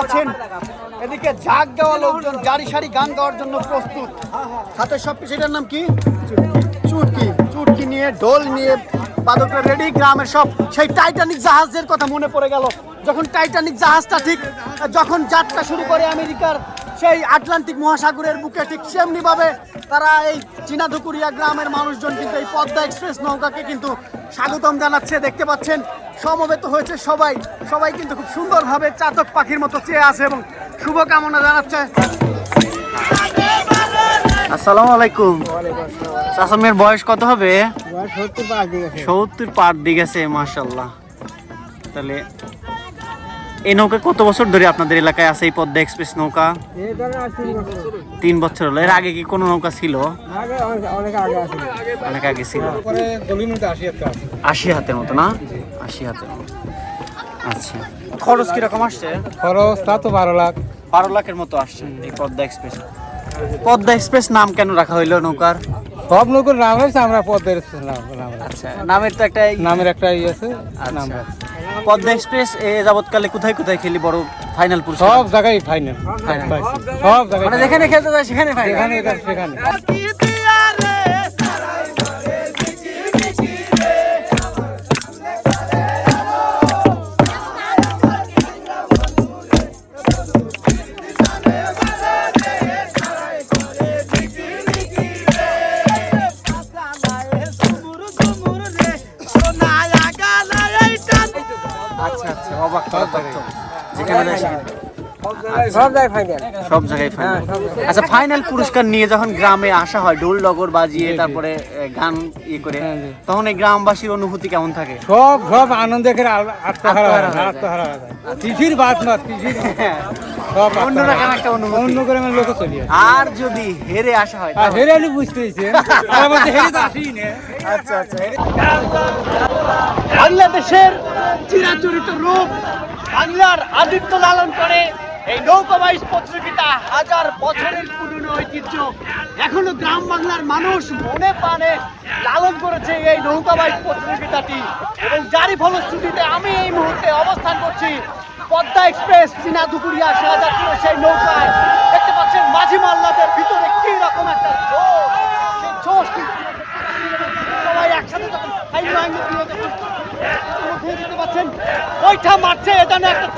পাচ্ছেন? এদিকে জাগ দেওয়া লোকজন, গাড়ি সারি গান গাওয়ার জন্য প্রস্তুত। হাতে সব কিছু নাম কি? চুটকি। চুটকি নিয়ে, ঢোল নিয়ে বাদকরা রেডি, গ্রামের সব। সেই টাইটানিক জাহাজের কথা মনে পড়ে গেল। যখন টাইটানিক জাহাজটা ঠিক যখন যাত্রা শুরু করে আমেরিকার সেই আটলান্টিক মহাসাগরের বুকে ঠিক সেমনি ভাবে তারা এই চীনাধুকুরিয়া গ্রামের মানুষজন কিন্তু এই পদ্মা এক্সপ্রেস নৌকাকে কিন্তু স্বাগতম জানাচ্ছে। দেখতে পাচ্ছেন সমবেত হয়েছে সবাই। সবাই কিন্তু খুব সুন্দরভাবে চাতক পাখির মতো চেয়ে আছে এবং শুভকামনা জানাচ্ছে। আসসালামু আলাইকুম। চাষামের বয়স কত হবে? সত্তর পার দিয়ে গেছে মাশাল্লাহ তাহলে এই নৌকা কত বছর ধরে আপনাদের এলাকায় আছে? এই পদ্মা এক্সপ্রেস নৌকা? তিন বছর হলো। এর আগে কি কোনো নৌকা ছিল? অনেক আগে ছিল। আশি হাতের মতো না? আশি হাতের মতো। আচ্ছা। খরচ কীরকম আসছে? খরচ তা তো বারো লাখ। বারো লাখের মতো আসছে এই পদ্মা এক্সপ্রেস। পদ্মা এক্সপ্রেস নাম কেন রাখা হইল নৌকার? সব নৌকর নাম রয়েছে আমরা নাম নাম আচ্ছা নামের তো একটা নামের একটা ইয়ে আছে। নাম আচ্ছা। রাখছি। পদ্মা এক্সপ্রেস এ যাবৎকালে কোথায় কোথায় খেলি বড় ফাইনাল পুরস্কার? সব জায়গায় ফাইনাল সব জায়গায় মানে যেখানে খেলতে যায় সেখানে ফাইনাল সেখানে। সব জায়গায় ফাইনাল সব জায়গায় ফাইনাল আচ্ছা ফাইনাল পুরস্কার নিয়ে যখন গ্রামে আসা হয় ঢোল ডগর বাজিয়ে তারপরে গান ইয়ে করে হ্যাঁ, তখন এই গ্রামবাসীর অনুভূতি কেমন থাকে? সব সব আনন্দে করে আত্মহারা আত্মহারা হয়, হয়ে। হয়ে। বাদ। আর যদি হেরে আসা হয় আর হেরে আমি বুঝতে আচ্ছা আচ্ছা বাংলাদেশের চিরাচরিত রূপ বাংলার আদিত্য লালন করে। এই নৌকাবাইশ প্রতিযোগিতা হাজার বছরের পুরনো ঐতিহ্য। এখনও গ্রাম বাংলার মানুষ মনে প্রাণে লালন করেছে এই নৌকাবাইশ প্রতিযোগিতাটি। এবং যারই ফলশ্রুতিতে আমি এই মুহূর্তে অবস্থান করছি, পদ্মা এক্সপ্রেস, চীনা দুপুরিয়া শাহজাদপুরের সেই নৌকায়। দেখতে পাচ্ছেন মাঝি মাল্লাদের ভিতরে কি রকম একটা জোশ। সেই জোশ একসাথে দেখতে পাচ্ছেন ওইটা মারছে এটা একটা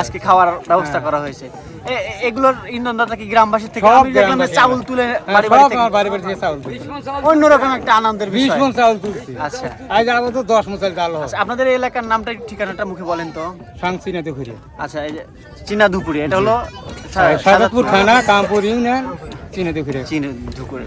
আজকে খাওয়ার ব্যবস্থা করা হয়েছে। এগুলোর ইন্ধনদাতা কি গ্রামবাসী থেকে? আমি দেখলাম যে চাউল তুলে হ্যাঁ, বাড়ি বাড়ি থেকে বাড়ি বাড়ি থেকে চাউল তুলছি। অন্যরকম একটা আনন্দের বিষয়। মন চাউল তুলছি। আচ্ছা। আজ আগে তো দশ মন চাল ডাল হবে। আচ্ছা, আপনাদের এলাকার নামটা ঠিকানাটা মুখে বলেন তো। সাংসি না ঘুরে। আচ্ছা এই যে চীনা ধুপুরি এটা হলো সাদাতপুর থানা কামপুর ইউনিয়ন চিনেতে ঘুরে চীনা ধুপুরি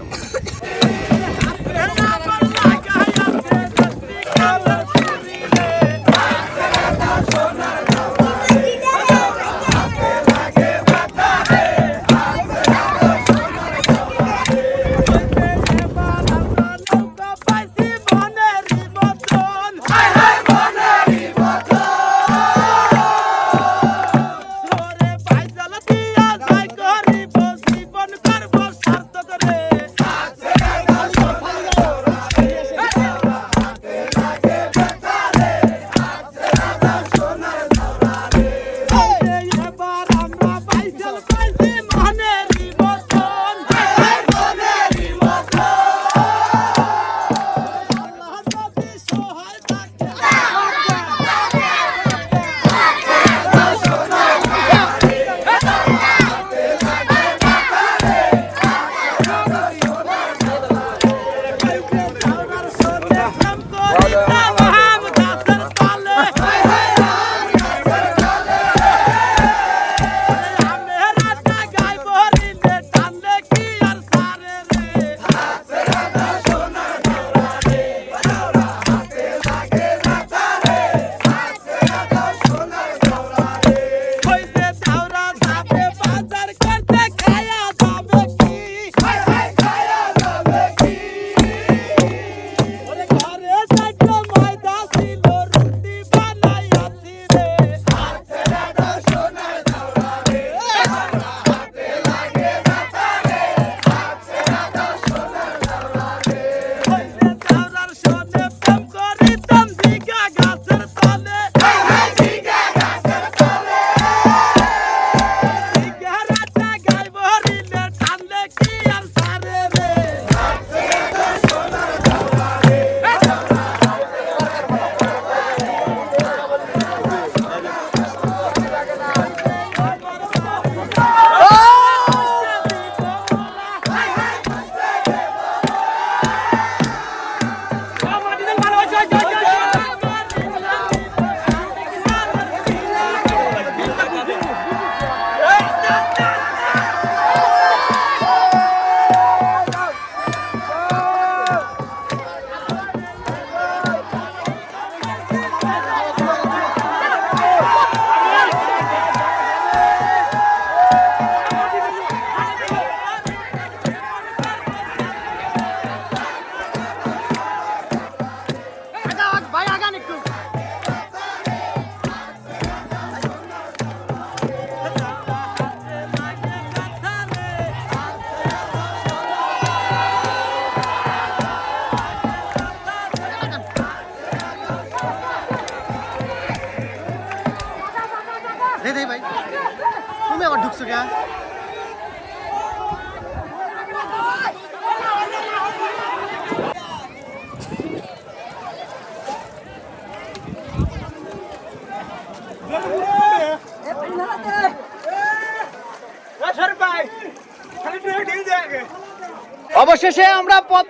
অবশেষে আমরা পদ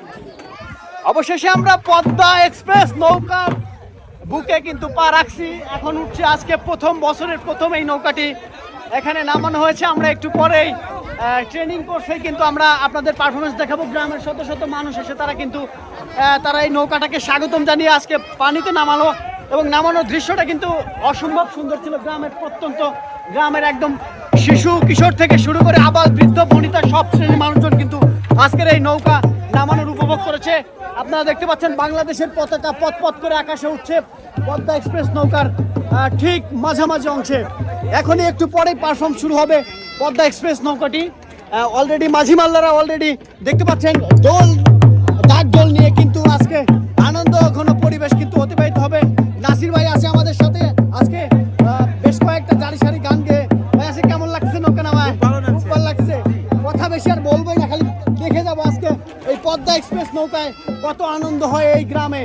অবশেষে আমরা পদ্মা এক্সপ্রেস নৌকার বুকে কিন্তু পা রাখছি। এখন উঠছে আজকে প্রথম বছরের প্রথম এই নৌকাটি। এখানে নামানো হয়েছে, আমরা একটু পরেই ট্রেনিং কোর্সে কিন্তু আমরা আপনাদের পারফরমেন্স দেখাবো। গ্রামের শত শত মানুষ এসে তারা কিন্তু তারা এই নৌকাটাকে স্বাগতম জানিয়ে আজকে পানিতে নামালো এবং নামানোর দৃশ্যটা কিন্তু অসম্ভব সুন্দর ছিল। গ্রামের প্রত্যন্ত গ্রামের একদম শিশু, কিশোর থেকে শুরু করে আবাল বৃদ্ধ, বনিতা, সব শ্রেণির মানুষজন কিন্তু আজকের এই নৌকা নামানোর উপভোগ করেছে। আপনারা দেখতে পাচ্ছেন বাংলাদেশের পতাকা পথ পথ করে আকাশে উঠছে পদ্মা এক্সপ্রেস নৌকার ঠিক মাঝামাঝি অংশে। এখনই একটু পরেই পারফর্ম শুরু হবে পদ্মা এক্সপ্রেস নৌকাটি। অলরেডি মাঝি মাল্লারা অলরেডি দেখতে পাচ্ছেন দোল ডাক দোল নিয়ে কিন্তু আজকে আনন্দ ঘন পরিবেশ কিন্তু অতিবাহিত হবে। নাসির ভাই আছে আমাদের সাথে। আজকে বেশ কয়েকটা জারি সারি গান গেয়ে। ভাই আজকে কেমন লাগছে নৌকা নামায়? ভালো লাগছে। কথা বেশি আর বলবোই না। পদ্মা এক্সপ্রেস নৌকায় কত আনন্দ হয় এই গ্রামে।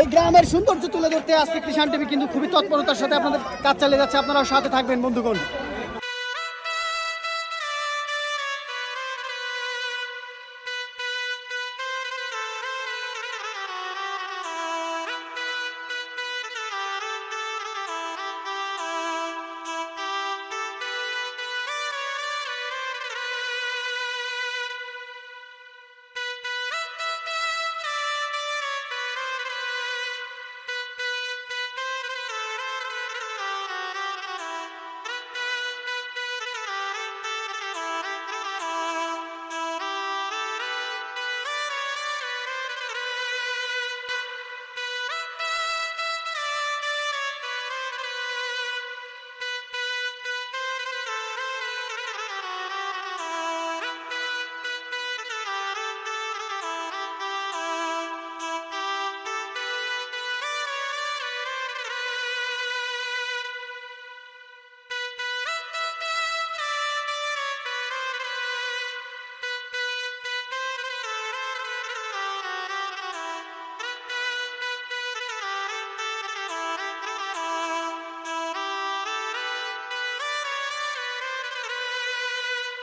এই গ্রামের সৌন্দর্য তুলে ধরতে আজকে কৃষাণ টিভি কিন্তু খুবই তৎপরতার সাথে আপনাদের কাজ চালিয়ে যাচ্ছে। আপনারাও সাথে থাকবেন, বন্ধুগণ।